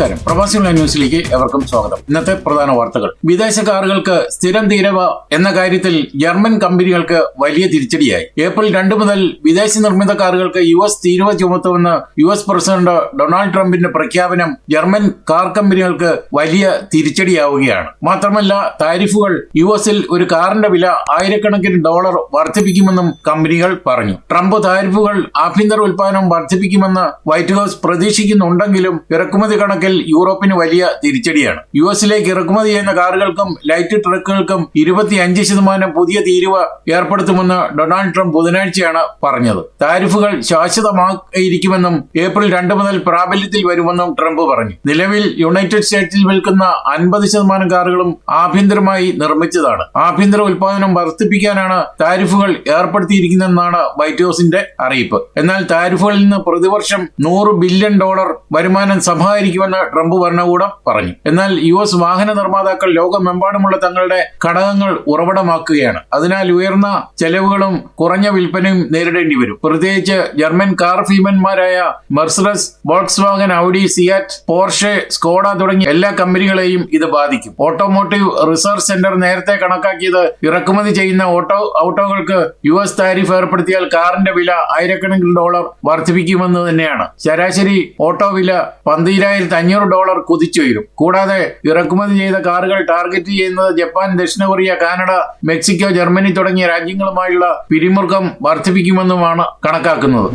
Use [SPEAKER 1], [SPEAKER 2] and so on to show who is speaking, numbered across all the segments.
[SPEAKER 1] നമസ്കാരം. പ്രവാസി ഓൺലൈൻ ന്യൂസിലേക്ക് എവർക്കും സ്വാഗതം. ഇന്നത്തെ പ്രധാന വാർത്തകൾ. വിദേശ കാറുകൾക്ക് സ്ഥിരം തീരവ എന്ന കാര്യത്തിൽ ജർമ്മൻ കമ്പനികൾക്ക് വലിയ തിരിച്ചടിയായി. ഏപ്രിൽ രണ്ട് മുതൽ വിദേശ നിർമ്മിത കാറുകൾക്ക് യു എസ് തീരുവ ചുമത്തുമെന്ന് യു എസ് പ്രസിഡന്റ് ഡൊണാൾഡ് ട്രംപിന്റെ പ്രഖ്യാപനം ജർമ്മൻ കാർ കമ്പനികൾക്ക് വലിയ തിരിച്ചടിയാവുകയാണ്. മാത്രമല്ല താരിഫുകൾ യു എസിൽ ഒരു കാറിന്റെ വില ആയിരക്കണക്കിന് ഡോളർ വർദ്ധിപ്പിക്കുമെന്നും കമ്പനികൾ പറഞ്ഞു. ട്രംപ് താരിഫുകൾ ആഭ്യന്തര ഉൽപ്പാദനം വർദ്ധിപ്പിക്കുമെന്ന് വൈറ്റ് ഹൌസ് പ്രതീക്ഷിക്കുന്നുണ്ടെങ്കിലും ഇറക്കുമതി കണക്കിൽ യൂറോപ്പിന് വലിയ തിരിച്ചടിയാണ്. യു എസിലേക്ക് ഇറക്കുമതി ചെയ്യുന്ന കാറുകൾക്കും ലൈറ്റ് ട്രക്കുകൾക്കും ഇരുപത്തിയഞ്ച് ശതമാനം പുതിയ തീരുവ ഏർപ്പെടുത്തുമെന്ന് ഡൊണാൾഡ് ട്രംപ് ബുധനാഴ്ചയാണ് പറഞ്ഞത്. താരിഫുകൾ ശാശ്വതമായിരിക്കുമെന്നും ഏപ്രിൽ രണ്ട് മുതൽ പ്രാബല്യത്തിൽ വരുമെന്നും ട്രംപ് പറഞ്ഞു. നിലവിൽ യുണൈറ്റഡ് സ്റ്റേറ്റ്സിൽ വിൽക്കുന്ന അൻപത് ശതമാനം കാറുകളും ആഭ്യന്തരമായി നിർമ്മിച്ചതാണ്. ആഭ്യന്തര ഉൽപാദനം വർദ്ധിപ്പിക്കാനാണ് താരിഫുകൾ ഏർപ്പെടുത്തിയിരിക്കുന്നതെന്നാണ് വൈറ്റ് ഹൌസിന്റെ അറിയിപ്പ്. എന്നാൽ താരിഫുകളിൽ നിന്ന് പ്രതിവർഷം നൂറ് ബില്യൺ ഡോളർ വരുമാനം സമാഹരിക്കുമെന്ന് ട്രംപ് ഭരണകൂടം പറഞ്ഞു. എന്നാൽ യു എസ് വാഹന നിർമ്മാതാക്കൾ ലോകമെമ്പാടുമുള്ള തങ്ങളുടെ ഘടകങ്ങൾ ഉറവിടമാക്കുകയാണ്. അതിനാൽ ഉയർന്ന ചെലവുകളും കുറഞ്ഞ വിൽപ്പനയും നേരിടേണ്ടി വരും. പ്രത്യേകിച്ച് German car ഭീമന്മാരായ Mercedes Volkswagen Audi Seat Porsche Skoda തുടങ്ങിയ എല്ലാ കമ്പനികളെയും ഇത് ബാധിക്കും. ഓട്ടോമോട്ടീവ് റിസർച്ച് സെന്റർ നേരത്തെ കണക്കാക്കിയത് ഇറക്കുമതി ചെയ്യുന്ന ഓട്ടോ ഓട്ടോകൾക്ക് യു എസ് താരിഫ് ഏർപ്പെടുത്തിയാൽ കാറിന്റെ വില ആയിരക്കണക്കിന് ഡോളർ വർദ്ധിപ്പിക്കുമെന്ന് തന്നെയാണ്. ശരാശരി ഓട്ടോ വില പന്തിരായിരത്തി അഞ്ഞൂറ് ഡോളർ കുതിച്ചുയരും കൂടാതെ ഇറക്കുമതി ചെയ്ത കാറുകൾ ടാർഗറ്റ് ചെയ്യുന്നത് ജപ്പാൻ ദക്ഷിണ കൊറിയ കാനഡ മെക്സിക്കോ ജർമ്മനി തുടങ്ങിയ രാജ്യങ്ങളുമായുള്ള പിരിമുറുക്കം വർദ്ധിപ്പിക്കുമെന്നുമാണ് കണക്കാക്കുന്നത്.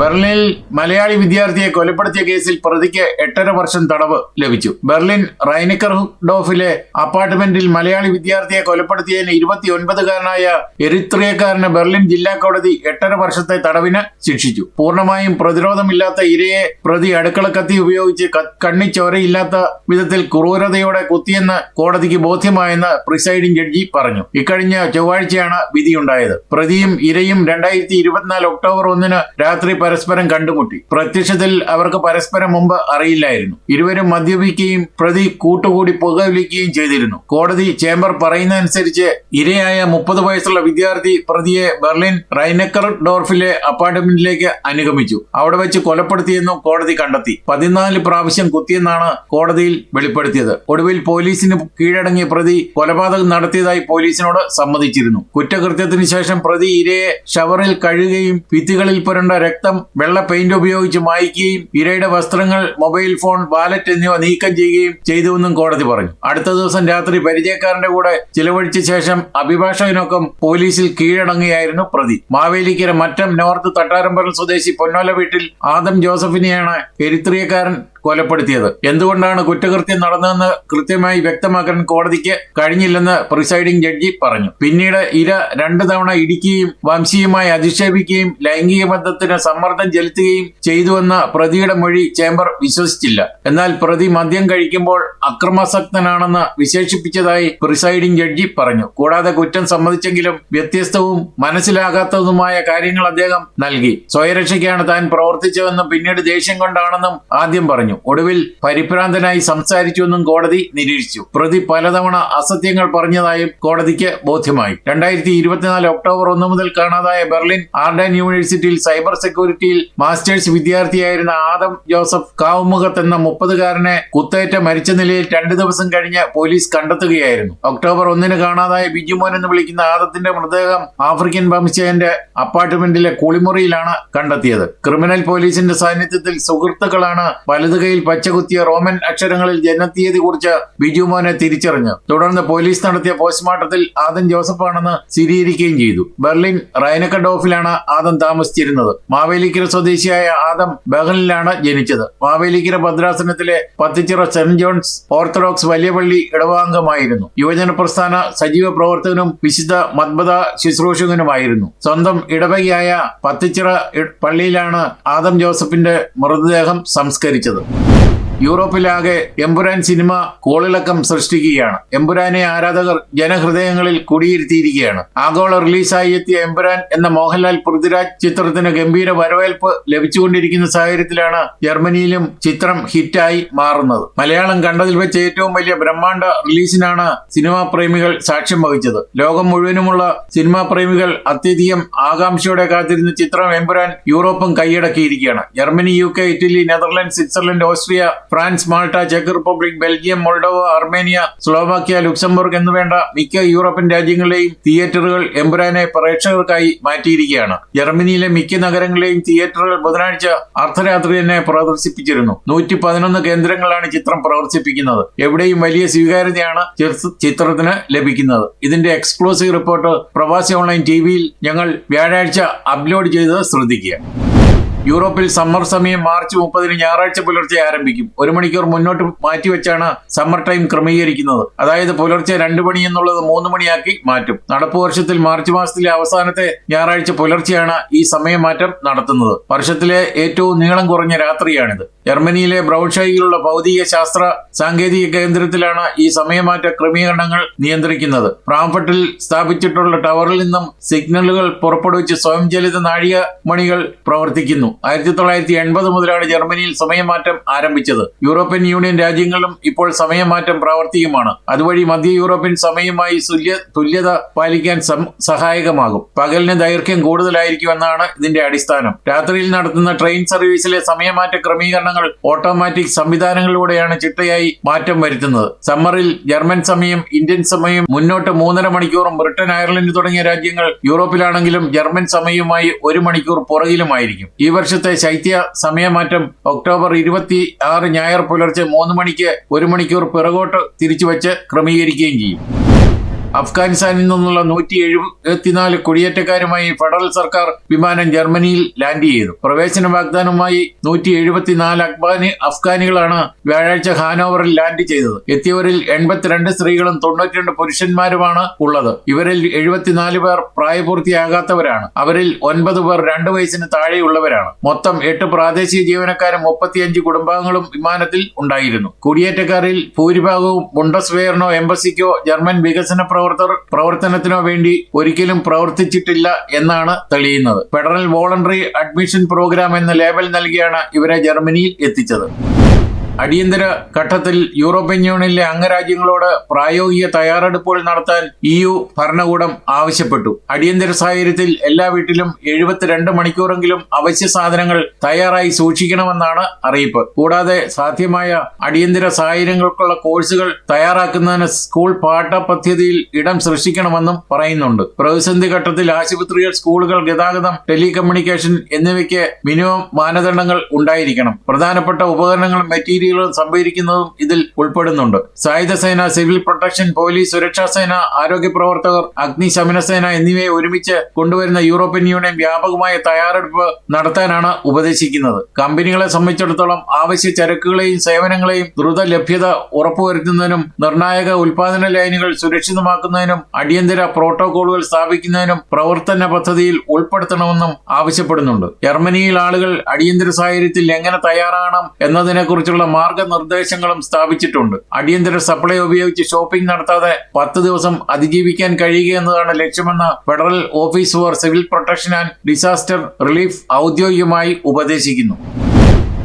[SPEAKER 1] ബെർലിനിൽ മലയാളി വിദ്യാർത്ഥിയെ കൊലപ്പെടുത്തിയ കേസിൽ പ്രതിക്ക് എട്ടര വർഷം തടവ് ലഭിച്ചു. ബെർലിൻ റൈനിക്കർ ഡോഫിലെ അപ്പാർട്ട്മെന്റിൽ മലയാളി വിദ്യാർത്ഥിയെ കൊലപ്പെടുത്തിയതിന് ഇരുപത്തിയൊൻപതുകാരനായ എരിത്രിയക്കാരന് ബെർലിൻ ജില്ലാ കോടതി എട്ടര വർഷത്തെ തടവിന് ശിക്ഷിച്ചു. പൂർണമായും പ്രതിരോധമില്ലാത്ത ഇരയെ പ്രതി അടുക്കള കത്തി ഉപയോഗിച്ച് കണ്ണിച്ചോരയില്ലാത്ത കണ്ണി വിധത്തിൽ ക്രൂരതയോടെ കുത്തിയെന്ന് കോടതിക്ക് ബോധ്യമായെന്ന് പ്രിസൈഡിംഗ് ജഡ്ജി പറഞ്ഞു. ഇക്കഴിഞ്ഞ ചൊവ്വാഴ്ചയാണ് വിധിയുണ്ടായത്. പ്രതിയും ഇരയും രണ്ടായിരത്തി ഇരുപത്തിനാല് ഒക്ടോബർ ഒന്നിന് രാത്രി പരസ്പരം കണ്ടുമുട്ടി. പ്രത്യക്ഷത്തിൽ അവർക്ക് പരസ്പരം മുമ്പ് അറിയില്ലായിരുന്നു. ഇരുവരും മദ്യപിക്കുകയും പ്രതി കൂട്ടുകൂടി പുകവലിക്കുകയും ചെയ്തിരുന്നു. കോടതി ചേംബർ പറയുന്നതനുസരിച്ച് ഇരയായ മുപ്പത് വയസ്സുള്ള വിദ്യാർത്ഥി പ്രതിയെ ബെർലിൻ റൈനക്കർ ഡോർഫിലെ അപ്പാർട്ട്മെന്റിലേക്ക് അനുഗമിച്ചു. അവിടെ വെച്ച് കൊലപ്പെടുത്തിയെന്നും കോടതി കണ്ടെത്തി. പതിനാല് പ്രാവശ്യം കുത്തിയെന്നാണ് കോടതിയിൽ വെളിപ്പെടുത്തിയത്. ഒടുവിൽ പോലീസിന് കീഴടങ്ങിയ പ്രതി കൊലപാതകം നടത്തിയതായി പോലീസിനോട് സമ്മതിച്ചിരുന്നു. കുറ്റകൃത്യത്തിന് ശേഷം പ്രതി ഇരയെ ഷവറിൽ കഴുകുകയും ഭിത്തികളിൽ പുരണ്ട രക്തം വെള്ള പെയിന്റ് ഉപയോഗിച്ച് മായ്ക്കുകയും ഇരയുടെ വസ്ത്രങ്ങൾ മൊബൈൽ ഫോൺ വാലറ്റ് എന്നിവ നീക്കം ചെയ്യുകയും ചെയ്തുവെന്നും കോടതി പറഞ്ഞു. അടുത്ത ദിവസം രാത്രി പരിചയക്കാരന്റെ കൂടെ ചിലവഴിച്ച ശേഷം അഭിഭാഷകനൊപ്പം പോലീസിൽ കീഴടങ്ങുകയായിരുന്നു പ്രതി. മാവേലിക്കര മറ്റം നോർത്ത് തട്ടാരമ്പലം സ്വദേശി പൊന്നോല വീട്ടിൽ ആദം ജോസഫിനെയാണ് എരിത്രിയക്കാരൻ കൊലപ്പെടുത്തിയത്. എന്തുകൊണ്ടാണ് കുറ്റകൃത്യം നടന്നതെന്ന് കൃത്യമായി വ്യക്തമാക്കാൻ കോടതിക്ക് കഴിഞ്ഞില്ലെന്ന് പ്രിസൈഡിംഗ് ജഡ്ജി പറഞ്ഞു. പിന്നീട് ഇര രണ്ടു തവണ ഇടിക്കുകയും വംശീയമായി അധിക്ഷേപിക്കുകയും ലൈംഗിക ബന്ധത്തിന് സമ്മർദ്ദം ചെലുത്തുകയും ചെയ്തുവെന്ന പ്രതിയുടെ മൊഴി ചേംബർ വിശ്വസിച്ചില്ല. എന്നാൽ പ്രതി മദ്യം കഴിക്കുമ്പോൾ അക്രമാസക്തനാണെന്ന് വിശേഷിപ്പിച്ചതായി പ്രിസൈഡിംഗ് ജഡ്ജി പറഞ്ഞു. കൂടാതെ കുറ്റം സമ്മതിച്ചെങ്കിലും വ്യത്യസ്തവും മനസ്സിലാകാത്തതുമായ കാര്യങ്ങൾ അദ്ദേഹം നൽകി. സ്വയരക്ഷയ്ക്കാണ് താൻ പ്രവർത്തിച്ചതെന്നും പിന്നീട് ദേഷ്യം കൊണ്ടാണെന്നും ആദ്യം പറഞ്ഞു. ഒടുവിൽ പരിഭ്രാന്തനായി സംസാരിച്ചുവെന്നും കോടതി നിരീക്ഷിച്ചു. പ്രതി പലതവണ അസത്യങ്ങൾ പറഞ്ഞതായും കോടതിക്ക് ബോധ്യമായി. രണ്ടായിരത്തി ഇരുപത്തിനാല് ഒക്ടോബർ ഒന്ന് മുതൽ കാണാതായ ബെർലിൻ ആർഡൻ യൂണിവേഴ്സിറ്റിയിൽ സൈബർ സെക്യൂരിറ്റിയിൽ മാസ്റ്റേഴ്സ് വിദ്യാർത്ഥിയായിരുന്ന ആദം ജോസഫ് കാവുമുഖത്ത് എന്ന മുപ്പതുകാരനെ കുത്തേറ്റ മരിച്ച നിലയിൽ രണ്ടു ദിവസം കഴിഞ്ഞ് പോലീസ് കണ്ടെത്തുകയായിരുന്നു. ഒക്ടോബർ ഒന്നിന് കാണാതായ ബിജുമോൻ എന്ന് വിളിക്കുന്ന ആദത്തിന്റെ മൃതദേഹം ആഫ്രിക്കൻ വംശജന്റെ അപ്പാർട്ട്മെന്റിലെ കുളിമുറിയിലാണ് കണ്ടെത്തിയത്. ക്രിമിനൽ പോലീസിന്റെ സാന്നിധ്യത്തിൽ സുഹൃത്തുക്കളാണ് വലതുകൈയിൽ പച്ചകുത്തിയ റോമൻ അക്ഷരങ്ങളിൽ ജനനത്തീയതി കുറിച്ച് ബിജുമോനെ തിരിച്ചറിഞ്ഞു. തുടർന്ന് പോലീസ് നടത്തിയ പോസ്റ്റ്മോർട്ടത്തിൽ ആദം ജോസഫാണെന്ന് സ്ഥിരീകരിക്കുകയും ചെയ്തു. ബെർലിൻ റൈനക്കഡോഫിലാണ് ആദം താമസിച്ചിരുന്നത്. മാവേലിക്കര സ്വദേശിയായ ആദം ബഹലിലാണ് ജനിച്ചത്. മാവേലിക്കര ഭദ്രാസനത്തിലെ Pathichira saint John's orthodox Valiyapalli ഇടവാംഗമായിരുന്നു. യുവജന പ്രസ്ഥാന സജീവ പ്രവർത്തകനും വിശുദ്ധ മദ്ബത ശുശ്രൂഷകനുമായിരുന്നു. സ്വന്തം ഇടവകയായ പത്തിച്ചിറ പള്ളിയിലാണ് ആദം ജോസഫിന്റെ മൃതദേഹം സംസ്കരിച്ചത്. യൂറോപ്പിലാകെ എമ്പുരാൻ സിനിമ കോളിളക്കം സൃഷ്ടിക്കുകയാണ്. എമ്പുരാനെ ആരാധകർ ജനഹൃദയങ്ങളിൽ കുടിയിരുത്തിയിരിക്കുകയാണ്. ആഗോള റിലീസായി എത്തിയ എമ്പുരാൻ എന്ന മോഹൻലാൽ പൃഥ്വിരാജ് ചിത്രത്തിന് ഗംഭീര വരവേൽപ്പ് ലഭിച്ചുകൊണ്ടിരിക്കുന്ന സാഹചര്യത്തിലാണ് ജർമ്മനിയിലും ചിത്രം ഹിറ്റായി മാറുന്നത്. മലയാളം കണ്ടതിൽ വെച്ച് ഏറ്റവും വലിയ ബ്രഹ്മാണ്ഡ റിലീസിനാണ് സിനിമാ പ്രേമികൾ സാക്ഷ്യം വഹിച്ചത്. ലോകം മുഴുവനുമുള്ള സിനിമാ പ്രേമികൾ അത്യധികം ആകാംക്ഷയോടെ കാത്തിരുന്ന ചിത്രം എമ്പുരാൻ യൂറോപ്പും കൈയടക്കിയിരിക്കുകയാണ്. Germany U Italy Netherland Switzerland Austria France Malta check Republic Belgium Moldova Armenia Slovakia Luxembourg എന്നുവേണ്ട മിക്ക യൂറോപ്യൻ രാജ്യങ്ങളിലെയും തിയേറ്ററുകൾ എംബുരാനെ പ്രേക്ഷകർക്കായി മാറ്റിയിരിക്കുകയാണ്. ജർമ്മനിയിലെ മിക്ക നഗരങ്ങളിലെയും തിയേറ്ററുകൾ ബുധനാഴ്ച അർദ്ധരാത്രി തന്നെ പ്രദർശിപ്പിച്ചിരുന്നു. നൂറ്റി പതിനൊന്ന് കേന്ദ്രങ്ങളാണ് ചിത്രം പ്രവർത്തിപ്പിക്കുന്നത് എവിടെയും വലിയ സ്വീകാര്യതയാണ് ചിത്ര- ചിത്രത്തിന് ലഭിക്കുന്നത്. ഇതിന്റെ exclusive report Pravasi online T വിയിൽ ഞങ്ങൾ വ്യാഴാഴ്ച അപ്ലോഡ് ചെയ്ത് ശ്രദ്ധിക്കുക. യൂറോപ്പിൽ സമ്മർ സമയം മാർച്ച് മുപ്പതിന് ഞായറാഴ്ച പുലർച്ചെ ആരംഭിക്കും. ഒരു മണിക്കൂർ മുന്നോട്ട് മാറ്റിവെച്ചാണ് സമ്മർ ടൈം ക്രമീകരിക്കുന്നത്. അതായത് പുലർച്ചെ രണ്ട് മണി എന്നുള്ളത് മൂന്ന് മണിയാക്കി മാറ്റും. നടപ്പ് വർഷത്തിൽ മാർച്ച് മാസത്തിലെ അവസാനത്തെ ഞായറാഴ്ച പുലർച്ചെയാണ് ഈ സമയമാറ്റം നടത്തുന്നത്. വർഷത്തിലെ ഏറ്റവും നീളം കുറഞ്ഞ രാത്രിയാണിത്. ജർമ്മനിയിലെ ബ്രൗഷയിലുള്ള ഭൗതിക ശാസ്ത്ര സാങ്കേതിക കേന്ദ്രത്തിലാണ് ഈ സമയമാറ്റ ക്രമീകരണങ്ങൾ നിയന്ത്രിക്കുന്നത്. പ്രാംഫട്ടിൽ സ്ഥാപിച്ചിട്ടുള്ള ടവറിൽ നിന്നും സിഗ്നലുകൾ പുറപ്പെടുവിച്ച് സ്വയം സ്വയംചലിത നാഴിക മണികൾ പ്രവർത്തിക്കുന്നു. ആയിരത്തി തൊള്ളായിരത്തി എൺപത് മുതലാണ് ജർമ്മനിയിൽ സമയമാറ്റം ആരംഭിച്ചത്. യൂറോപ്യൻ യൂണിയൻ രാജ്യങ്ങളും ഇപ്പോൾ സമയമാറ്റം പ്രാവർത്തികമാണ് അതുവഴി മധ്യ യൂറോപ്യൻ സമയമായി തുല്യ തുല്യത പാലിക്കാൻ സഹായകമാകും. പകലിന് ദൈർഘ്യം കൂടുതലായിരിക്കുമെന്നാണ് ഇതിന്റെ അടിസ്ഥാനം. രാത്രിയിൽ നടത്തുന്ന ട്രെയിൻ സർവീസിലെ സമയമാറ്റ ക്രമീകരണങ്ങൾ ഓട്ടോമാറ്റിക് സംവിധാനങ്ങളിലൂടെയാണ് ചിട്ടയായി മാറ്റം വരുത്തുന്നത്. സമ്മറിൽ ജർമ്മൻ സമയം ഇന്ത്യൻ സമയം മുന്നോട്ട് മൂന്നര മണിക്കൂറും ബ്രിട്ടൻ അയർലൻഡ് തുടങ്ങിയ രാജ്യങ്ങൾ യൂറോപ്പിലാണെങ്കിലും ജർമ്മൻ സമയവുമായി ഒരു മണിക്കൂർ പുറകിലുമായിരിക്കും. ഈ വർഷത്തെ ശൈത്യ സമയമാറ്റം ഒക്ടോബർ ഇരുപത്തി ആറ് ഞായർ പുലർച്ചെ മൂന്ന് മണിക്ക് ഒരു മണിക്കൂർ പിറകോട്ട് തിരിച്ചുവച്ച് ക്രമീകരിക്കുകയും ചെയ്യും. അഫ്ഗാനിസ്ഥാനിൽ നിന്നുള്ള നൂറ്റി എഴുപത്തിനാല് കുടിയേറ്റക്കാരുമായി ഫെഡറൽ സർക്കാർ വിമാനം ജർമ്മനിയിൽ ലാൻഡ് ചെയ്തു. പ്രവേശന വാഗ്ദാനവുമായി നൂറ്റി എഴുപത്തിനാല് അഫ്ഗാനി അഫ്ഗാനികളാണ് വ്യാഴാഴ്ച ഹാനോവറിൽ ലാൻഡ് ചെയ്തത്. എത്തിയവരിൽ എൺപത്തിരണ്ട് സ്ത്രീകളും തൊണ്ണൂറ്റിരണ്ട് പുരുഷന്മാരുമാണ് ഉള്ളത്. ഇവരിൽ എഴുപത്തിനാല് പേർ പ്രായപൂർത്തിയാകാത്തവരാണ്. അവരിൽ ഒൻപത് പേർ രണ്ടു വയസ്സിന് താഴെയുള്ളവരാണ്. മൊത്തം എട്ട് പ്രാദേശിക ജീവനക്കാരും മുപ്പത്തിയഞ്ച് കുടുംബാംഗങ്ങളും വിമാനത്തിൽ ഉണ്ടായിരുന്നു. കുടിയേറ്റക്കാരിൽ ഭൂരിഭാഗവും ബുണ്ടസ്വെയറിനോ എംബസിക്കോ ജർമ്മൻ വികസന പ്രവർത്തകർ പ്രവർത്തനത്തിനോ വേണ്ടി ഒരിക്കലും പ്രവർത്തിച്ചിട്ടില്ല എന്നാണ് തെളിയുന്നത്. ഫെഡറൽ വോളണ്ടറി അഡ്മിഷൻ പ്രോഗ്രാം എന്ന ലേബൽ നൽകിയാണ് ഇവരെ ജർമ്മനിയിൽ എത്തിച്ചത്. അടിയന്തര ഘട്ടത്തിൽ യൂറോപ്യൻ യൂണിയനിലെ അംഗരാജ്യങ്ങളോട് പ്രായോഗിക തയ്യാറെടുപ്പുകൾ നടത്താൻ ഇ യു ഭരണകൂടം ആവശ്യപ്പെട്ടു. അടിയന്തര സാഹചര്യത്തിൽ എല്ലാ വീട്ടിലും എഴുപത്തിരണ്ട് മണിക്കൂറെങ്കിലും അവശ്യ സാധനങ്ങൾ തയ്യാറായി സൂക്ഷിക്കണമെന്നാണ് അറിയിപ്പ്. കൂടാതെ സാധ്യമായ അടിയന്തര സാഹചര്യങ്ങൾക്കുള്ള കോഴ്സുകൾ തയ്യാറാക്കുന്നതിന് സ്കൂൾ പാഠ പദ്ധതിയിൽ ഇടം സൃഷ്ടിക്കണമെന്നും പറയുന്നുണ്ട്. പ്രതിസന്ധി ഘട്ടത്തിൽ ആശുപത്രികൾ സ്കൂളുകൾ ഗതാഗതം ടെലികമ്മ്യൂണിക്കേഷൻ എന്നിവയ്ക്ക് മിനിമം മാനദണ്ഡങ്ങൾ ഉണ്ടായിരിക്കണം. പ്രധാനപ്പെട്ട ഉപകരണങ്ങളും മെറ്റീരിയലുകളും സംഭരിക്കുന്നതും ഇതിൽ ഉൾപ്പെടുന്നുണ്ട്. സായുധ സേന സിവിൽ പ്രൊട്ടക്ഷൻ പോലീസ് സുരക്ഷാ സേന ആരോഗ്യ പ്രവർത്തകർ അഗ്നിശമന സേന എന്നിവയെ ഒരുമിച്ച് കൊണ്ടുവരുന്ന യൂറോപ്യൻ യൂണിയൻ വ്യാപകമായ തയ്യാറെടുപ്പ് നടത്താനാണ് ഉപദേശിക്കുന്നത്. കമ്പനികളെ സംബന്ധിച്ചിടത്തോളം ആവശ്യ ചരക്കുകളെയും സേവനങ്ങളെയും ദ്രുത ലഭ്യത ഉറപ്പുവരുത്തുന്നതിനും നിർണായക ഉൽപാദന ലൈനുകൾ സുരക്ഷിതമാക്കുന്നതിനും അടിയന്തര പ്രോട്ടോകോളുകൾ സ്ഥാപിക്കുന്നതിനും പ്രവർത്തന പദ്ധതിയിൽ ഉൾപ്പെടുത്തണമെന്നും ആവശ്യപ്പെടുന്നുണ്ട്. ജർമ്മനിയിൽ ആളുകൾ അടിയന്തര സാഹചര്യത്തിൽ എങ്ങനെ തയ്യാറാകണം എന്നതിനെക്കുറിച്ചുള്ള മാർഗനിർദ്ദേശങ്ങളും സ്ഥാപിച്ചിട്ടുണ്ട്. അടിയന്തര സപ്ലൈ ഉപയോഗിച്ച് ഷോപ്പിംഗ് നടത്താതെ പത്ത് ദിവസം അതിജീവിക്കാൻ കഴിയുക എന്നതാണ് ലക്ഷ്യമെന്ന് federal office for civil protection and disaster relief ഔദ്യോഗികമായി ഉപദേശിക്കുന്നു.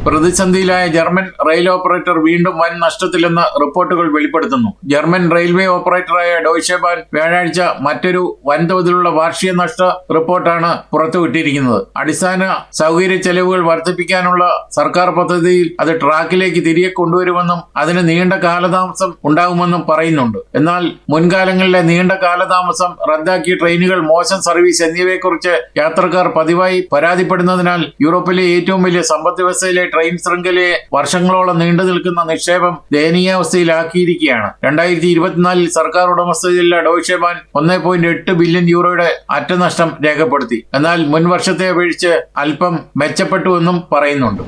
[SPEAKER 1] പ്രതിസന്ധിയിലായ ജർമ്മൻ റെയിൽ ഓപ്പറേറ്റർ വീണ്ടും വൻ നഷ്ടത്തിലെന്ന് റിപ്പോർട്ടുകൾ വെളിപ്പെടുത്തുന്നു. ജർമ്മൻ റെയിൽവേ ഓപ്പറേറ്ററായ ഡോയ്ഷെബാൻ വ്യാഴാഴ്ച മറ്റൊരു വൻതോതിലുള്ള വാർഷിക നഷ്ട റിപ്പോർട്ടാണ് പുറത്തുവിട്ടിരിക്കുന്നത്. അടിസ്ഥാന സൗകര്യ ചെലവുകൾ വർദ്ധിപ്പിക്കാനുള്ള സർക്കാർ പദ്ധതിയിൽ അത് ട്രാക്കിലേക്ക് തിരികെ കൊണ്ടുവരുമെന്നും അതിന് നീണ്ട കാലതാമസം ഉണ്ടാകുമെന്നും പറയുന്നുണ്ട്. എന്നാൽ മുൻകാലങ്ങളിലെ നീണ്ട കാലതാമസം റദ്ദാക്കിയ ട്രെയിനുകൾ മോശം സർവീസ് എന്നിവയെക്കുറിച്ച് യാത്രക്കാർ പതിവായി പരാതിപ്പെടുന്നതിനാൽ യൂറോപ്പിലെ ഏറ്റവും വലിയ സമ്പദ് വ്യവസ്ഥയിലെ ട്രെയിൻ ശൃംഖലയെ വർഷങ്ങളോളം നീണ്ടു നിൽക്കുന്ന നിക്ഷേപം ദയനീയാവസ്ഥയിലാക്കിയിരിക്കുകയാണ്. രണ്ടായിരത്തി ഇരുപത്തിനാലിൽ സർക്കാർ ഉടമസ്ഥതയിലുള്ള ഡോയ്ഷെബാൻ ഒന്നേ പോയിന്റ് എട്ട് ബില്യൺ യൂറോയുടെ അറ്റനഷ്ടം രേഖപ്പെടുത്തി. എന്നാൽ മുൻ വർഷത്തെ അപേക്ഷിച്ച് അല്പം മെച്ചപ്പെട്ടുവെന്നും പറയുന്നുണ്ട്.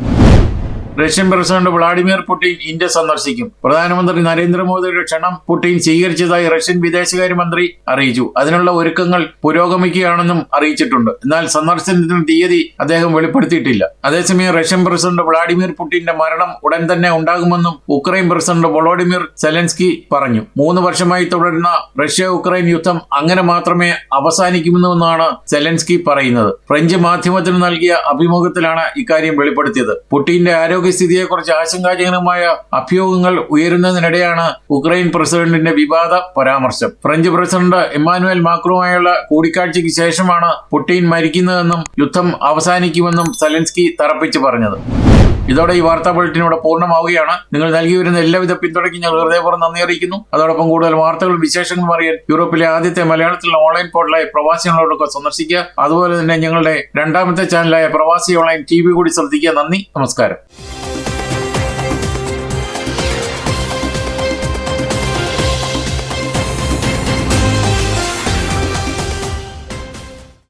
[SPEAKER 1] Russian president Vladimir Putin India സന്ദർശിക്കും. പ്രധാനമന്ത്രി നരേന്ദ്രമോദിയുടെ ക്ഷണം പുടിൻ സ്വീകരിച്ചതായി റഷ്യൻ വിദേശകാര്യമന്ത്രി അറിയിച്ചു. അതിനുള്ള ഒരുക്കങ്ങൾ പുരോഗമിക്കുകയാണെന്നും അറിയിച്ചിട്ടുണ്ട്. എന്നാൽ സന്ദർശനത്തിന് തീയതി അദ്ദേഹം വെളിപ്പെടുത്തിയിട്ടില്ല. അതേസമയം റഷ്യൻ പ്രസിഡന്റ് വ്ളാഡിമിർ പുടിന്റെ മരണം ഉടൻ തന്നെ ഉണ്ടാകുമെന്നും ഉക്രൈൻ പ്രസിഡന്റ് വൊളോഡിമിർ സെലൻസ്കി പറഞ്ഞു. മൂന്ന് വർഷമായി തുടരുന്ന റഷ്യ ഉക്രൈൻ യുദ്ധം അങ്ങനെ മാത്രമേ അവസാനിക്കുമെന്നുമെന്നാണ് സെലൻസ്കി പറയുന്നത്. ഫ്രഞ്ച് മാധ്യമത്തിന് നൽകിയ അഭിമുഖത്തിലാണ് ഇക്കാര്യം വെളിപ്പെടുത്തിയത്. പുടിന്റെ ആരോഗ്യസ്ഥിതിയെക്കുറിച്ച് ആശങ്കാജനകമായ അഭ്യൂഹങ്ങൾ ഉയരുന്നതിനിടെയാണ് ഉക്രൈൻ പ്രസിഡന്റിന്റെ വിവാദ പരാമർശം. ഫ്രഞ്ച് പ്രസിഡന്റ് ഇമ്മാനുവൽ മാക്രോമായുള്ള കൂടിക്കാഴ്ചയ്ക്ക് ശേഷമാണ് പുടിൻ മരിക്കുന്നതെന്നും യുദ്ധം അവസാനിക്കുമെന്നും സലൻസ്കി തറപ്പിച്ചു പറഞ്ഞത്. ഇതോടെ ഈ വാർത്താ ബുള്ളറ്റിനോട് പൂർണമാവുകയാണ്. നിങ്ങൾ നൽകി വരുന്ന എല്ലാവിധ പിന്തുണയ്ക്കും ഞങ്ങൾ ഹൃദയപൂർവം നന്ദി അറിയിക്കുന്നു. അതോടൊപ്പം കൂടുതൽ വാർത്തകളും വിശേഷങ്ങളും അറിയാൻ യൂറോപ്പിലെ ആദ്യത്തെ മലയാളത്തിലുള്ള ഓൺലൈൻ പോർട്ടലായ പ്രവാസികളോടൊക്കെ സന്ദർശിക്കുക. അതുപോലെ തന്നെ ഞങ്ങളുടെ രണ്ടാമത്തെ ചാനലായ പ്രവാസി ഓൺലൈൻ ടി കൂടി ശ്രദ്ധിക്കുക. നന്ദി. നമസ്കാരം.